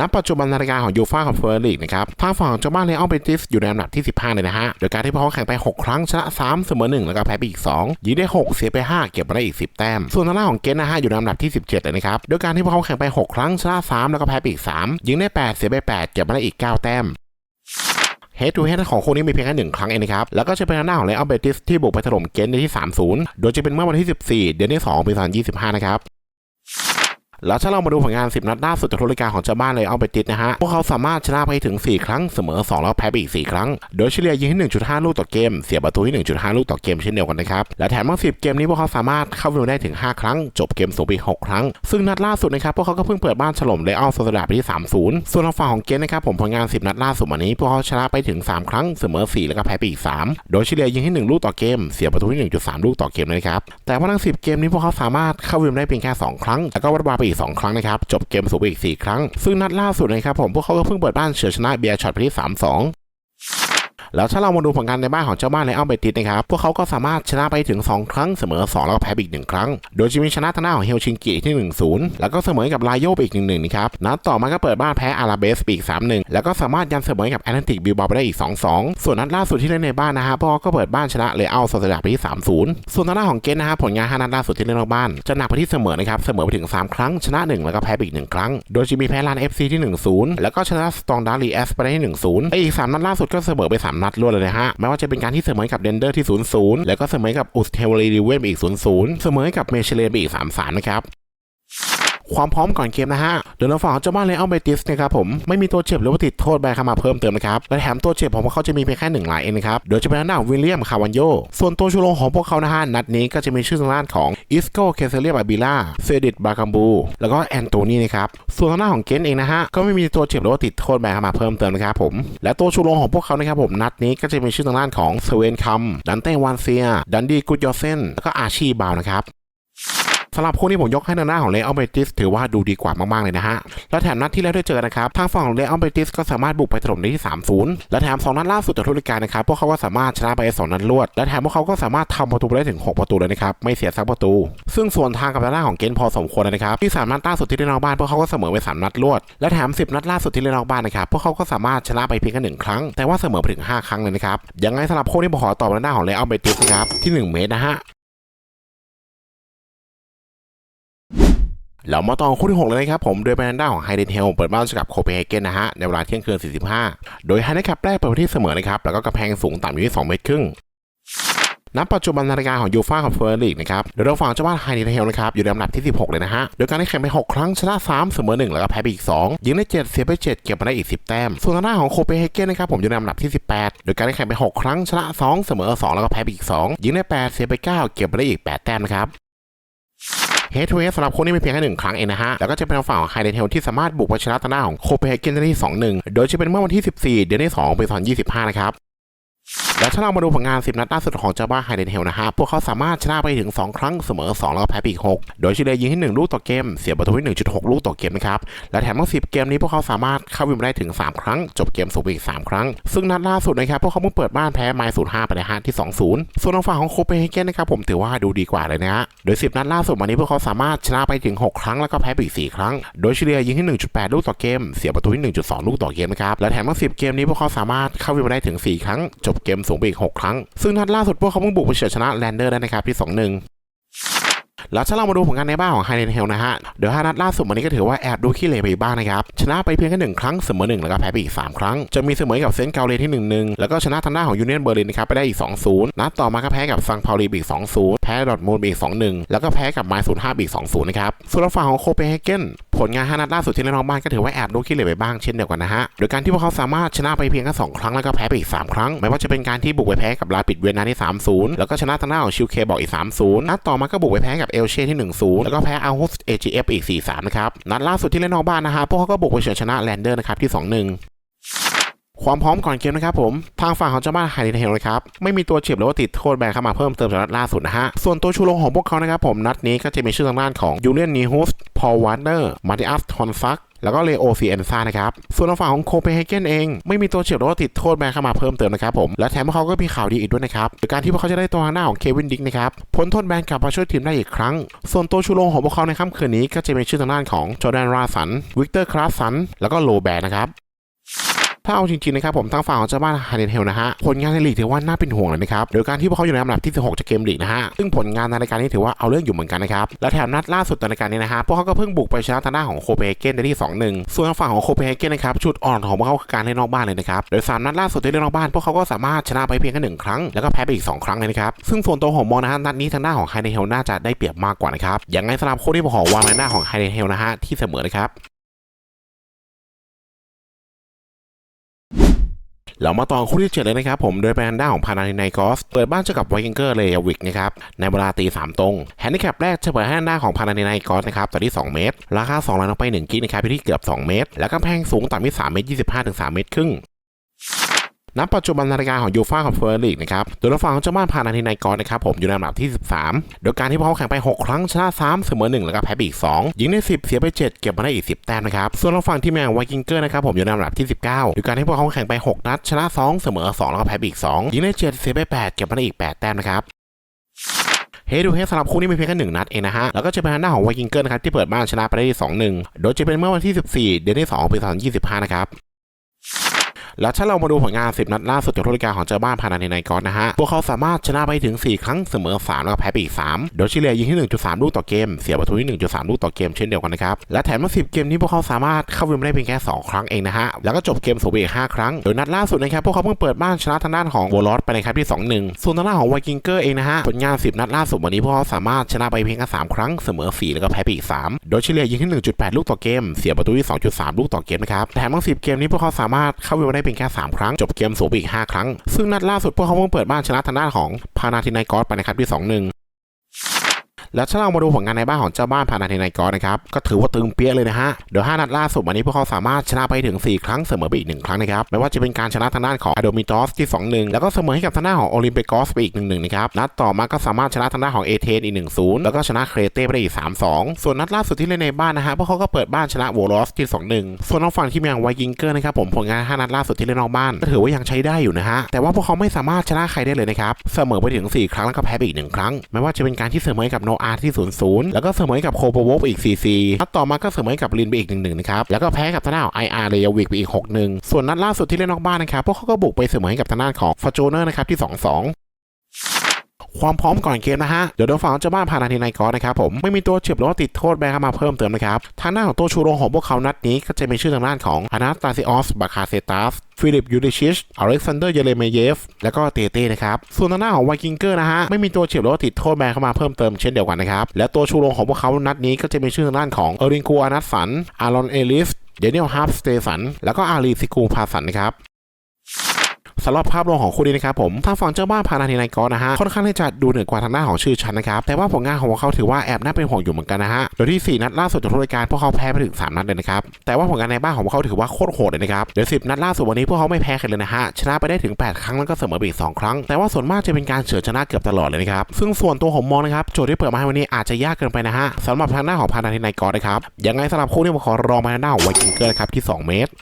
[SPEAKER 1] ณปัจจุบันนาฬิกาของยูฟ่าคอนเฟอเรนซ์ลีกนะครับทางฝั่งของเจ้าบ้านเรอัลเบติสอยู่ในอันดับที่ 15 เลยนะฮะ โดยการที่พวกเขาแข่งไป 6 ครั้งชนะ3เสมอ1แล้วก็แพ้ไปอีก 2 ยิงได้ 6 เสียไป 5 เก็บมาได้อีก 10 แต้ม ส่วนทางด้านของเกนนะฮะอยู่ในอันดับที่ 17 เลยนะครับ โดยการที่พวกเขาแข่งไป 6 ครั้งชนะ3แล้วก็แพ้ไปอีก 3 ยิงได้ 8 เสียไป 8 เก็บมาได้อีก 9 แต้มเฮดทูเฮดของคู่นี้มีเพียงแค่หนึ่งครั้งเองนะครับ แล้วก็จะเป็นทางด้านของเรอัลเบติสที่บุกไปถล่มเกนในที่ 3-0 โดยจะเป็นเมื่อวันที่ 14 เดือนที่2ปี2025 นะครับ แล้วถ้าเรามาดูผลงาน 10 นัดล่าสุดจากทุรการของเจ้าบ้านเลยเอาไปติดนะฮะ พวกเขาสามารถชนะไปถึง 4 ครั้งเสมอ 2 แล้วแพ้ไปอีก 4 ครั้ง โดยเฉลี่ยยิงที่1.5 ลูกต่อเกม เสียประตูที่ 1.5 ลูกต่อเกมเช่นเดียวกันนะครับ และแถมทั้ง10 เกมนี้พวกเขาสามารถเข้าวิวได้ถึง 5 ครั้ง จบเกมสูงไป6ครั้ง ซึ่งนัดล่าสุดนะครับพวกเขาก็เพิ่งเปิดบ้านฉลมเลอัลโซซาดาไปที่ 3-0 ส่วนทางฝั่งของเกนนะครับผมผลงาน 10 นัดล่าสุดวันนี้พวกเขาชนะไปถึง 3 ครั้งเสมอ 4 แล้วก็แพ้ไปอีก 3 โดยเฉลี่ยยิงที่1ลูกต่อเกมเสียประตูที่1.3 ลูกต่อเกมเลยนะครับแต่ว่าทั้ง10 เกมนี้พวกเขาสามารถเข้าวิวได้เพียงแค่2ครั้งแล้วก็วัดบาไปอีก2 ครั้งนะครับ จบเกมสูงไปอีก 4 ครั้ง ซึ่งนัดล่าสุดนะครับผมพวกเขาก็เพิ่งเปิดบ้านเฉือนชนะเบียร์ช็อตไปที่ 3-2 แล้วถ้าเรามาดูผลงานในบ้านของเจ้าบ้านในอัลเบติสนะครับ พวกเขาก็สามารถชนะไปถึง 2 ครั้งเสมอ 2 แล้วก็แพ้อีก1ครั้ง โดยจะมีชนะทางด้าของเฮลชิงกิที่ 1-0 แล้วก็เสมอกับไลโยไปอีก 1-1 นะครับ นัดต่อมาก็เปิดบ้านแพ้อาราเบสปอีก3-1 แล้วก็สามารถยันเสมอกับแอตแลนติกบิลบาไปได้อีก 2-2 ส่วนนัดล่าสุดที่เล่นในบ้านนะฮะพวกเขาก็เปิดบ้านชนะเลอัลโซซาดาไปที่ 3-0 ส่วนทางด้าของเกนนะฮะผลงาน5นัดล่าสุดที่เล่นนอกบ้านจะหนักไปที่เสมอนะครับเสมอไปถึง 3 ครั้งชนะ 1 แล้วก็แพ้อีก 1 ครั้ง โดยจะมีแพ้ลาน FC ที่ 1-0 แล้วก็ชนะสตองดารีเอสไปได้ที่1-0ไออีก3นัดล่าสุดก็เสมอไป3นัดรวดเลยนะฮะไม่ว่าจะเป็นการที่เสมอกับเดนเดอร์ที่ 0-0 แล้วก็เสมอกับอุสเทวรีดิเวนไปอีก 0-0 เสมอกับเมเชเลนไปอีก 3-3 นะครับ ความพร้อมก่อนเกมนะฮะเดี๋ยวเราฝั่งของเจ้าบ้านเลอัลเบติสนะครับผมไม่มีตัวเจ็บหรือว่าติดโทษแบเข้ามาเพิ่มเติมนะครับและแถมตัวเจ็บของพวกเขาจะมีเพียงแค่หนึ่งรายเองนะครับโดยจะเป็นทางด้านวิลเลียมคาวันโยส่วนตัวชูโรงของพวกเขานะฮะนัดนี้ก็จะมีชื่อทางด้านของอิสโกเคเซเลียบาบิล่าเซดิตบาคัมบูแล้วก็แอนโตนีนะครับส่วนทางด้านของเกนเองนะฮะก็ไม่มีตัวเจ็บหรือว่าติดโทษแบเข้ามาเพิ่มเติมนะครับผมและตัวชูโรงของพวกเขานะครับผมนัดนี้ก็จะมีชื่อทางด้านของเซเวนคัมดันเต้วานเซียดันดีกุดยอเซนแล้วก็อาชีบาวนะครับ สำหรับคู่นี้ผมยกให้ทางด้าของเลอัลเบติสถือว่าดูดีกว่ามากๆเลยนะฮะ และแถมนัดที่แล้วได้เจอนะครับ ทางฝั่งของเลอัลเบติสก็สามารถบุกไปถล่มได้ที่ 3-0 และแถม 2 นัดล่าสุดจากทุรการนะครับ พวกเขาก็สามารถชนะไป 2 นัดรวด และแถมพวกเขาก็สามารถทำประตูไปได้ถึง 6 ประตูเลยนะครับ ไม่เสียสักประตู ซึ่งส่วนทางกับทางด้าของเกนพอสมควรนะครับ ที่สามนัดล่าสุดที่เล่นนอกบ้านพวกเขาก็เสมอไป 3 นัดรวด และแถม 10 นัดล่าสุดที่เล่นนอกบ้านนะครับ พวกเขาก็สามารถชนะไปเพียงแค่หนึ่งครั้ง แต่ว่าเสมอไปถึง 5 ครั้งเลยนะครับยังไงสำหรับคู่นี้ผมขอตอบทางด้าของเลอัลเบติสนะครับที่ 1 เมตรนะฮะ เรามาต่อคู่ที่ 6 เลยนะครับผม โดยเป็นด้าของไฮเดนเฮลเปิดบ้านกับโคเปนเฮเกนนะฮะ ในเวลาเที่ยงคืน 45 โดยไฮเดนแคปแรกเปิดที่เสมอนะครับ แล้วก็กระแพงสูงต่ำอยู่ที่ 2 เมตรครึ่งณปัจจุบันนาฬิกาของยูฟ่าคอนเฟอร์ลีกนะครับโดยเราฝั่งเจ้าบ้านไฮเดนเฮลนะครับอยู่ในอันดับที่ 16 เลยนะฮะ โดยการได้แข่งไป 6 ครั้งชนะ 3 เสมอ 1 แล้วก็แพ้ไปอีก 2 ยิงได้ 7 เสียไป 7 เก็บมาได้อีก 10 แต้ม ส่วนทางด้านของโคเปนเฮเกนนะครับผมอยู่ในอันดับที่ 18 โดยการได้แข่งไป 6 ครั้งชนะ 2 เสมอ 2 แล้วก็แพ้ไปอีก 2 ยิงได้ 8 เสียไป 9 เก็บมาได้อีก 8 แต้มนะครับ เฮดทูเฮดสำหรับคนนี้มีเพียงแค่หนึ่งครั้งเองนะฮะ แล้วก็จะเป็นฝั่งของไฮเดนเฮลที่สามารถบุกไปชนะทางด้าของโคเปนเฮเกนได้ที่2-1 โดยจะเป็นเมื่อวันที่ 14 เดือนที่2ปี2025 นะครับ แล้วถ้าเรามาดูผลงาน 10 นัดล่าสุดของเจ้าบ้านไฮเดนเฮลนะฮะ พวกเขาสามารถชนะไปถึง 2 ครั้งเสมอ 2 แล้วก็แพ้ไปอีก 6 โดยเฉลี่ยยิงที่1ลูกต่อเกม เสียประตูที่1.6 ลูกต่อเกมนะครับ และแถมทั้ง 10 เกมนี้พวกเขาสามารถเข้าวิมได้ถึง 3 ครั้ง จบเกมสูงอีก 3 ครั้ง ซึ่งนัดล่าสุดนะครับ พวกเขาเพิ่งเปิดบ้านแพ้ไมล์05ไปในฮะที่ 2-0 ส่วนทางฝั่งของโคเปนเฮเกนนะครับผมถือว่าดูดีกว่าเลยนะฮะ โดย 10 นัดล่าสุดวันนี้พวกเขาสามารถชนะไปถึง 6 ครั้งแล้วก็แพ้ไปอีก 4 ครั้ง โดยเฉลี่ยยิงที่1.8 ลูกต่อเกม เสียประตูที่1.2 ลูกต่อเกมนะครับ และแถมทั้ง10 เกมนี้พวกเขาสามารถเข้าวิมได้ถึง 4 ครั้ง จบเกมสูงไปอีก 6 ครั้ง ซึ่งนัดล่าสุดพวกเขาเพิ่งบุกไปเฉือนชนะแลนเดอร์ได้นะครับที่2-1แล้วถ้าเรามาดูผลงานในบ้านของไฮเดนเฮลนะฮะ เดี๋ยวห้านัดล่าสุดวันนี้ก็ถือว่าแอบดูขี้เหร่ไปบ้างนะครับ ชนะไปเพียงแค่หนึ่งครั้ง เสมอหนึ่งแล้วก็แพ้ไปอีก 3 ครั้ง จะมีเสมอกับเซนต์เกาเลที่1-1แล้วก็ชนะทางด้านของยูเนียนเบอร์ลินนะครับไปได้อีก 2-0 นัดต่อมาก็แพ้กับซังพาลีไปอีก2-0 แพ้ดอทมูลไปอีก2-1 แล้วก็แพ้กับไมล์05ไปอีก2-0 นะครับ ส่วนฝั่งของโคเปนเฮเกน ผลงานห้านัดล่าสุดที่เล่นนอกบ้านก็ถือว่าแอบดูขี้เหร่ไปบ้างเช่นเดียวกันนะฮะโดยการที่พวกเขาสามารถชนะไปเพียงแค่2ครั้งแล้วก็แพ้ไปอีก 3 ครั้งไม่ว่าจะเป็นการที่บุกไปแพ้กับลาปิดเวียนนาที่ 3-0 แล้วก็ชนะทางด้านของชิวเคบอกอีก 3-0 นัดต่อมาก็บุกไปแพ้กับเอลเช่ที่ 1-0 แล้วก็แพ้อาฮุสเอจีเอฟอีก 4-3 นะครับ นัดล่าสุดที่เล่นนอกบ้านนะฮะพวกเขาก็บุกไปเฉือนชนะแลนเดอร์นะครับที่ 2-1ความพร้อมก่อนเกมนะครับผม ทางฝั่งของเจ้าบ้านไฮเดนเฮลนะครับ ไม่มีตัวเจ็บหรือว่าติดโทษแบนเข้ามาเพิ่มเติมจากนัดล่าสุดนะฮะ ส่วนตัวชูโรงของพวกเขานะครับผมนัดนี้ก็จะมีชื่อทางด้านของยูเลียนนีฮูส พอลวานเนอร์มาติอัสทอนซักแล้วก็เลโอซีเอนซ่านะครับ ส่วนฝั่งของโคเปนเฮเกนเอง ไม่มีตัวเฉียบหรือว่าติดโทษแบนเข้ามาเพิ่มเติมนะครับผม และแถมพวกเขาก็มีข่าวดีอีกด้วยนะครับโดยการที่พวกเขาจะได้ตัวหน้าของเควินดิกนะครับ พ้นโทษแบนกลับมาช่วยทีมได้อีกครั้ง ส่วนตัวชูโรงของพวกเขาในค่ำคืนนี้ก็จะเป็นชื่อทางด้านของจอร์แดนราสัน วิกเตอร์คลาสสัน แล้วก็โลแบนนะครับ ถ้าเอาจริงๆนะครับผมทางฝั่งของเจ้าบ้านฮาร์เดนเฮลนะฮะผลงานในลีกถือว่าน่าเป็นห่วงเลยนะครับโดยการที่พวกเขาอยู่ในอันดับที่ 16 จากเกมลีกนะฮะซึ่งผลงานในรายการนี้ถือว่าเอาเรื่องอยู่เหมือนกันนะครับและแถมนัดล่าสุดในรายการนี้นะฮะพวกเขาก็เพิ่งบุกไปชนะทางด้านของโคเปนเฮเกนได้ที่ 2-1 ส่วนทางฝั่งของโคเปนเฮเกนนะครับจุดอ่อนของพวกเขาคือการเล่นนอกบ้านเลยนะครับโดยสามนัดล่าสุดที่เล่นนอกบ้าน พวกเขาก็สามารถชนะไปเพียงแค่หนึ่งครั้งแล้วก็แพ้ไปอีกสองครั้งเลยนะครับซึ่งส่วนตัวผมมองนะฮะนัดนี้ทางด้านของไฮเดนเฮลน่าจะได้เปรียบมากกว่านะครับอย่างไรสำหรับคู่ที่ผมขอวางในหน้าของไฮเดนเฮลนะฮะที่เสมอนะครับ เรามาต่อคู่ที่เจ็ดเลยนะครับผมโดยแบรนด้าของพานาธิไนกอสเปิดบ้านเจอกับไวกิงเกอร์เลยวิกนะครับในเวลาตีสามตรงแฮนดิแคปแรกจะเปิดให้ด้านด้าของพานาธิไนกอสนะครับต่อที่ 2 เมตร ราคา2ล้านลงไป1กิกนะครับไปที่เกือบ 2 เมตร แล้วก็แพงสูงต่ำที่3เมตร25ถึง3เมตรครึ่ง นับปัจจุบันนาฬิกาของยูฟ่าคอนเฟอร์ลีกนะครับโดยทางฝั่งของเจ้าบ้านพานาธิไนกอสนะครับผมอยู่ในอันดับที่ 13 โดยการที่พวกเขาแข่งไป 6 ครั้งชนะ3เสมอ1แล้วก็แพ้ไปอีก 2 ยิงได้ 10 เสียไป 7 เก็บมาได้อีก 10 แต้มนะครับส่วนทางฝั่งที่แมงไวกิงเกอร์นะครับผมอยู่ในอันดับที่ 19 โดยการที่พวกเขาแข่งไป 6 นัดชนะ 2 เสมอ 2 แล้วก็แพ้ไปอีก 2 ยิงได้ 7 เสียไป 8 เก็บมาได้อีก 8 แต้มนะครับเฮดูเฮสำหรับคู่นี้มีเพียงแค่หนึ่งนัดเองนะฮะ แล้วก็จะเป็นหน้าของไวกิงเกอร์นะครับที่เปิดบ้านชนะไปได้ที่2-1โดยจะเป็นเมื่อวันที่ 14 เดือนที่ 2 ปี 2025 นะครับ แล้วถ้าเรามาดูผลงาน 10 นัดล่าสุดจากทุรการของเจ้าบ้านพานาเนไนกอนนะฮะ พวกเขาสามารถชนะไปถึง 4 ครั้งเสมอ 3 แล้วก็แพ้ไปอีก 3 โดยเฉลี่ยยิงที่ 1.3 ลูกต่อเกม เสียประตูที่ 1.3 ลูกต่อเกมเช่นเดียวกันนะครับ และแถมมา10 เกมนี้พวกเขาสามารถเข้าวินได้เพียงแค่ 2 ครั้งเองนะฮะ แล้วก็จบเกมสูงไปอีก 5 ครั้ง โดยนัดล่าสุดนะครับ พวกเขาเพิ่งเปิดบ้านชนะทางด้านของวอลลอสไปนะครับที่ 2-1 ส่วนทางด้านของไวกิงเกอร์เองนะฮะ ผลงาน 10 นัดล่าสุดวันนี้พวกเขาสามารถชนะไปเพียงแค่3ครั้งเสมอ 4 แล้วก็แพ้ไปอีก 3 โดยเฉลี่ยยิงที่ 1.8 ลูกต่อเกม เสียประตูที่ 2.3 ลูกต่อเกมนะครับ แถมทั้ง10 เกมนี้พวกเขาสามารถเข้าวินได้เพียงแค่3ครั้ง จบเกมสูบอีก 5 ครั้ง ซึ่งนัดล่าสุดพวกเขาเพิ่งเปิดบ้านชนะทางด้านของพานาธิไนกอสไปนะครับที่2-1 แล้วถ้าเรามาดูผลงานในบ้านของเจ้าบ้านพานาเทนไนกอนะครับก็ถือว่าตึงเปี้ยเลยนะฮะโดย5นัดล่าสุดวันนี้พวกเขาสามารถชนะไปถึง 4 ครั้งเสมอไปอีก1ครั้งนะครับไม่ว่าจะเป็นการชนะทางด้านของอโดมิตอสที่ 2-1 แล้วก็เสมอให้กับทางด้านของโอลิมเปกอสไปอีก 1-1 นะครับนัดต่อมาก็สามารถชนะทางด้านของเอเธนอีก 1-0 แล้วก็ชนะเครเต้ไปได้อีก 3-2 ส่วนนัดล่าสุดที่เล่นในบ้านนะฮะพวกเขาก็เปิดบ้านชนะโวลอสที่ 2-1 ส่วนทางฝั่งที่มีอย่างไวกิงเกอร์นะครับผมผลงาน 5 นัดล่าสุดที่เล่นนอกบ้านก็ถือว่ายังใช้ได้อยู่นะฮะแต่ว่าพวกเขาไม่สามารถชนะใครได้เลยนะครับเสมอไปถึง 4 ครั้งแล้วก็แพ้ไปอีก1ครั้งไม่ว่าจะเป็นการที่เสมอให้กับโนอาร์ที่0-0แล้วก็เสมอกับโคโปโวฟอีก4-4นัดต่อมาก็เสมอกับลินไปอีก1-1นะครับ แล้วก็แพ้กับทางด้านไออาร์เรยวิกไปอีก6-1 ส่วนนัดล่าสุดที่เล่นนอกบ้านนะครับพวกเขาก็บุกไปเสมอกับทางด้านของฟอร์จูเนอร์นะครับที่ 2-2 ความพร้อมก่อนเกมนะฮะ เดี๋ยวโดนฝั่งเจ้าบ้านพานาทีไนกอสนะครับผมไม่มีตัวเจ็บหรือว่าติดโทษแบนเข้ามาเพิ่มเติมนะครับทางด้าของตัวชูโรงของพวกเขานัดนี้ก็จะมีชื่อทางด้านของอนาตาซิออสบาคาเซตัสฟิลิปยูดิชิช อเล็กซานเดอร์เยเลเมเยฟ แล้วก็เตเต้นะครับ ส่วนทางด้าของไวกิงเกอร์นะฮะ ไม่มีตัวเจ็บหรือว่าติดโทษแบนเข้ามาเพิ่มเติมเช่นเดียวกันนะครับ และตัวชูโรงของพวกเขานัดนี้ก็จะมีชื่อทางด้านของเอริงกูอานัสสัน อารอนเอลิส เดนิเอลฮาร์ฟสเตสัน แล้วก็อารีซิกูพาสันนะครับ สำหรับภาพรวมของคู่นี้นะครับผมทางฝั่งเจ้าบ้านพานาทีไนกอนะฮะค่อนข้างที่จะดูเหนือกว่าทางด้านของชื่อชั้นนะครับแต่ว่าผลงานของพวกเขาถือว่าแอบน่าเป็นห่วงอยู่เหมือนกันนะฮะโดยที่ 4 นัดล่าสุดจากทุกรายการพวกเขาแพ้ไปถึง 3 นัดเลยนะครับแต่ว่าผลงานในบ้านของพวกเขาถือว่าโคตรโหดเลยนะครับเดี๋ยว10นัดล่าสุดวันนี้พวกเขาไม่แพ้ใครเลยนะฮะชนะไปได้ถึง 8 ครั้งแล้วก็เสมอไปอีก2ครั้ง แต่ว่าส่วนมากจะเป็นการเฉือนชนะเกือบตลอดเลยนะครับซึ่งส่วนตัวผมมองนะครับโจทย์ที่เปิดมาให้วันนี้อาจจะยากเกินไปนะฮะสำหรับทางหน้าของพานาทีไนกอนะครับยังไงสำหรับคู่นี้ผมขอรองมาทางหน้าของไวกิงเกอร์นะครับที่ 2 เมตร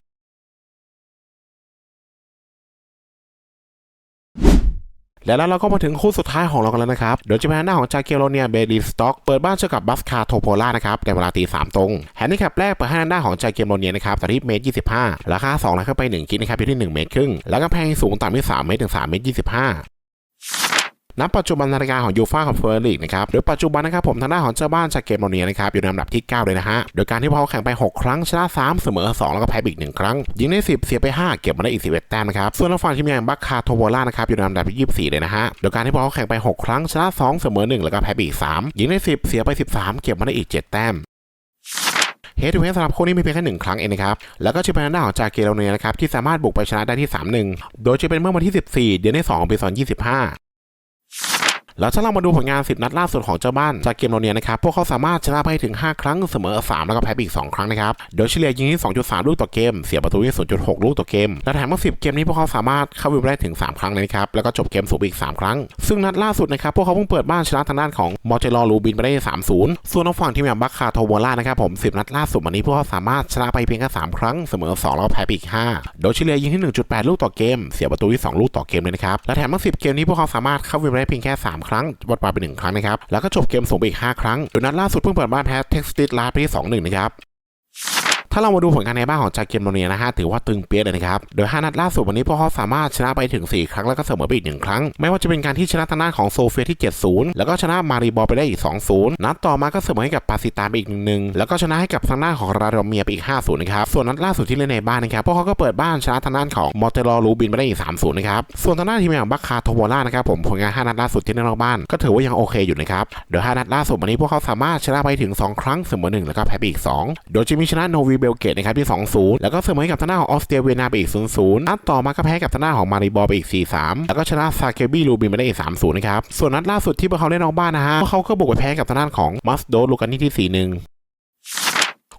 [SPEAKER 1] และแล้วเราก็มาถึงคู่สุดท้ายของเรากันแล้วนะครับ โดยจะเป็นหน้าของจาเกโรเนียเบดีสต็อกเปิดบ้านเจอกับบัสคาโทโพล่านะครับในเวลาตีสามตรงแฮนดิแคปแรกเปิดให้หน้าของจาเกโรเนียนะครับต่อที่เมตรยี่สิบห้าราคาสองแล้วขึ้นไปหนึ่งกิกนะครับอยู่ที่หนึ่งเมตรครึ่ง แล้วก็แพงสูงต่ำที่สามเมตรถึงสามเมตรยี่สิบห้า ณปัจจุบันนาฬิกาของยูฟ่าคอนเฟอร์ลีกนะครับโดยปัจจุบันนะครับผมทางด้านของเจ้าบ้านจากเกมโรเนียนะครับอยู่ในอันดับที่ 9 เลยนะฮะ โดยการที่พวกเขาแข่งไป 6 ครั้ง ชนะ 3 เสมอ 2 แล้วก็แพ้อีก 1 ครั้ง ยิงได้ 10 เสียไป 5 เก็บมาได้อีก 11 แต้มนะครับ ส่วนทางฝั่งทีมอย่างบัคคาโทโบล่านะครับอยู่ในอันดับที่ 24 เลยนะฮะ โดยการที่พวกเขาแข่งไป 6 ครั้ง ชนะ 2 เสมอ 1 แล้วก็แพ้อีก 3 ยิงได้ 10 เสียไป 13 เก็บมาได้อีก 7 แต้มเฮดทูเฮดสำหรับคู่นี้มีเพียงแค่หนึ่งครั้งเองนะครับ แล้วก็จะเป็นหน้าของจากเกโรเนียนะครับที่สามารถบุกไปชนะได้ที่ 3-1 โดยจะเป็นเมื่อวันที่ 14 เดือนที่2ปี2025 แล้วถ้าเรามาดูผลงาน 10 นัดล่าสุดของเจ้าบ้านจากเกมโรเนียนะครับ พวกเขาสามารถชนะไปถึง 5 ครั้งเสมอ 3 แล้วก็แพ้ไปอีก 2 ครั้งนะครับ โดยเฉลี่ยยิงที่ 2.3 ลูกต่อเกม เสียประตูที่ 0.6 ลูกต่อเกม และแถมว่า 10 เกมนี้พวกเขาสามารถเข้าวิวได้ถึง 3 ครั้งเลยนะครับ แล้วก็จบเกมสูงอีก 3 ครั้ง ซึ่งนัดล่าสุดนะครับ พวกเขาเพิ่งเปิดบ้านชนะทางด้านของมอเจลอรูบินไปได้ 3-0 ส่วนทางฝั่งทีมอย่างบัคคาโทโวล่านะครับผม 10 นัดล่าสุดวันนี้พวกเขาสามารถชนะไปเพียงแค่ 3 ครั้ง เสมอ 2 แล้วแพ้อีก 5 โดยเฉลี่ยยิงที่ 1.8 ลูกต่อเกม เสียประตูที่ 2 ลูกต่อเกมเลยนะครับ และแถมว่า 10 เกมนี้พวกเขาสามารถเข้าวิวได้เพียงแค่ 3ครั้งวัดปาไป1ครั้งนะครับแล้วก็จบเกมสูงไปอีก 5 ครั้งโดยนัดล่าสุดเพิ่งเปิดบ้านแพ้เท็กซิสลาไปที่2-1นะครับ ถ้าเรามาดูผลงานในบ้านของจากเกมโรเนียนะฮะถือว่าตึงเปี้ยเลยนะครับ โดย 5 นัดล่าสุดวันนี้พวกเขาสามารถชนะไปถึง 4 ครั้งแล้วก็เสมอไปอีก1ครั้ง ไม่ว่าจะเป็นการที่ชนะทางด้านของโซเฟียที่ 7-0 แล้วก็ชนะมารีบอลไปได้อีก 2-0 นัดต่อมาก็เสมอให้กับปาซิตาไปอีก1-1แล้วก็ชนะให้กับทางด้านของราดอเมียไปอีก 5-0 นะครับ ส่วนนัดล่าสุดที่เล่นในบ้านนะครับพวกเขาก็เปิดบ้านชนะทางด้านของมอเตอร์ลูบินไปได้อีก 3-0 นะครับ ส่วนทางด้านทีมอย่างบัคคาโทโวล่านะครับผมผลงาน5นัดล่าสุดที่เล่นนอกบ้านก็ถือว่ายังโอเคอยู่นะครับโดย5นัดล่าสุดวันนี้พวกเขาสามารถชนะไปถึง 2 ครั้งเสมอ1แล้วก็แพ้ไปอีก 2 โดยจะมีชนะโนวีเบลเกตนะครับที่ 2-0 แล้วก็เสมอให้กับทางด้านของออสเตรียเวียนาไปอีก 0-0 นัดต่อมาก็แพ้กับทางด้านของมาริบอลไปอีก 4-3 แล้วก็ชนะซาเคบี้ลูบินไปได้อีก 3-0 นะครับ ส่วนนัดล่าสุดที่พวกเขาเล่นนอกบ้านนะฮะพวกเขาก็บุกไปแพ้กับทางด้านของมัสโดลูกานี่ที่ 4-1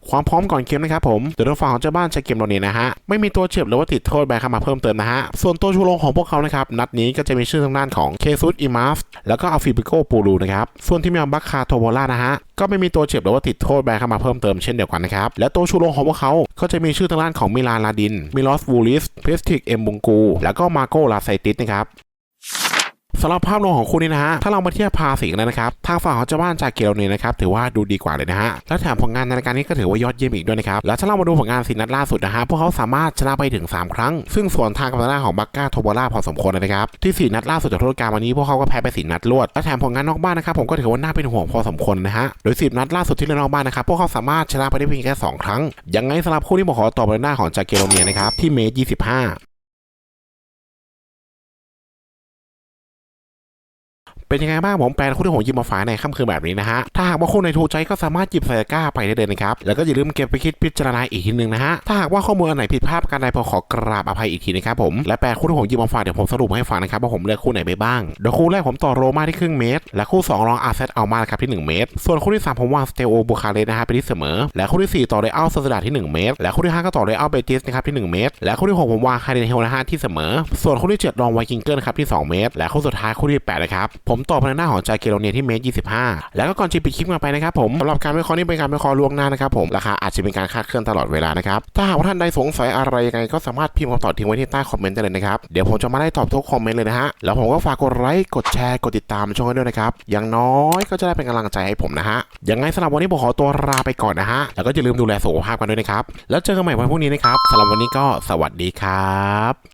[SPEAKER 1] ความพร้อมก่อนเกมนะครับผมโดยทางฝั่งของเจ้าบ้านจะเกมโรเนียนะฮะไม่มีตัวเจ็บหรือว่าติดโทษแบนเข้ามาเพิ่มเติมนะฮะส่วนตัวชูโรงของพวกเขานะครับนัดนี้ก็จะมีชื่อทางด้านของเคซุสอิมาฟแล้วก็อัลฟิบิโกปูรูนะครับส่วนที่มีอัมบัคคาโทโวล่านะฮะก็ไม่มีตัวเจ็บหรือว่าติดโทษแบนเข้ามาเพิ่มเติมเช่นเดียวกันนะครับและตัวชูโรงของพวกเขาก็จะมีชื่อทางด้านของมิลานลาดินมิลอสวูลิสเพสติกเอ็มบุงกูแล้วก็มาโกลาไซติสนะครับ สำหรับภาพรวมของคู่นี้นะฮะ ถ้าเรามาเทียบภาษีกันนะครับ ทางฝั่งของเจ้าบ้านจากเกลเนี่ยนะครับถือว่าดูดีกว่าเลยนะฮะ และแถมผลงานในรายการนี้ก็ถือว่ายอดเยี่ยมอีกด้วยนะครับ แล้วถ้าเรามาดูผลงานสีนัดล่าสุดนะฮะ พวกเขาสามารถชนะไปถึง 3 ครั้ง ซึ่งส่วนทางกับทางด้าของบักก้าโทโบล่าพอสมควรเลยนะครับ ที่สีนัดล่าสุดจากทุกการวันนี้พวกเขาก็แพ้ไปสีนัดรวด และแถมผลงานนอกบ้านนะครับผมก็ถือว่าน่าเป็นห่วงพอสมควรนะฮะ โดยสินัดล่าสุดที่เล่นนอกบ้านนะครับพวกเขาสามารถชนะไปได้เพียงแค่สองครั้ง ยังไงสำหรับคู่ที่ผมขอตอบในหน้าของจากเกลเนียนะครับที่เมตร25 เป็นยังไงบ้างผมแปลคู่ที่ผมหยิบมาฝากในค่ำคืนแบบนี้นะฮะ ถ้าหากว่าคู่ในถูกใจก็สามารถหยิบใส่ก้าไปได้เลยนะครับ แล้วก็อย่าลืมเก็บไปคิดพิจารณาอีกทีหนึ่งนะฮะ ถ้าหากว่าข้อมูลอันไหนผิดพลาดการใดผมขอกราบอภัยอีกทีนะครับผม และแปลคู่ที่ผมหยิบมาฝากเดี๋ยวผมสรุปให้ฟังนะครับว่าผมเลือกคู่ไหนไปบ้างโดยคู่แรกผมต่อโรมาที่ครึ่งเมตร และคู่สองรองอาเซตเอามาครับที่ 1 เมตร ส่วนคู่ที่สามผมวางสเตโอบูคาเรสนะฮะไปที่เสมอ และคู่ที่สี่ต่อเรอัลซาสดาที่ 1 เมตร และคู่ที่ห้าก็ต่อเรอัลเบติสนะครับที่ 1 เมตร และคู่ที่หกผมวางไฮเดนเฮลนะฮะที่เสมอ ส่วนคู่ที่เจ็ดรองไวกิงเกิลครับที่ 2 เมตร และคู่สุดท้ายคู่ที่แปดนะครับผมต่อไปในหน้าของจาเกโรเนียที่เมตร25 แล้วก็ก่อนจะปิดคลิปกันไปนะครับผมสำหรับการวิเคราะห์นี้เป็นการวิเคราะห์ล่วงหน้านะครับผมราคาอาจจะเป็นการคาดเคลื่อนตลอดเวลานะครับถ้าหากว่าท่านใดสงสัยอะไรยังไงก็สามารถพิมพ์คำตอบทิ้งไว้ที่ใต้คอมเมนต์ได้เลยนะครับเดี๋ยวผมจะมาไล่ตอบทุกคอมเมนต์เลยนะฮะแล้วผมก็ฝากกดไลค์กดแชร์กดติดตามช่องด้วยนะครับอย่างน้อยก็จะได้เป็นกำลังใจให้ผมนะฮะยังไงสำหรับวันนี้ผมขอตัวลาไปก่อนนะฮะแล้วก็อย่าลืมดูแลสุขภาพกันด้วยนะครับแล้วเจอกันใหม่วันพรุ่งนี้นะครับสำหรับวันนี้ก็สวัสดีครับ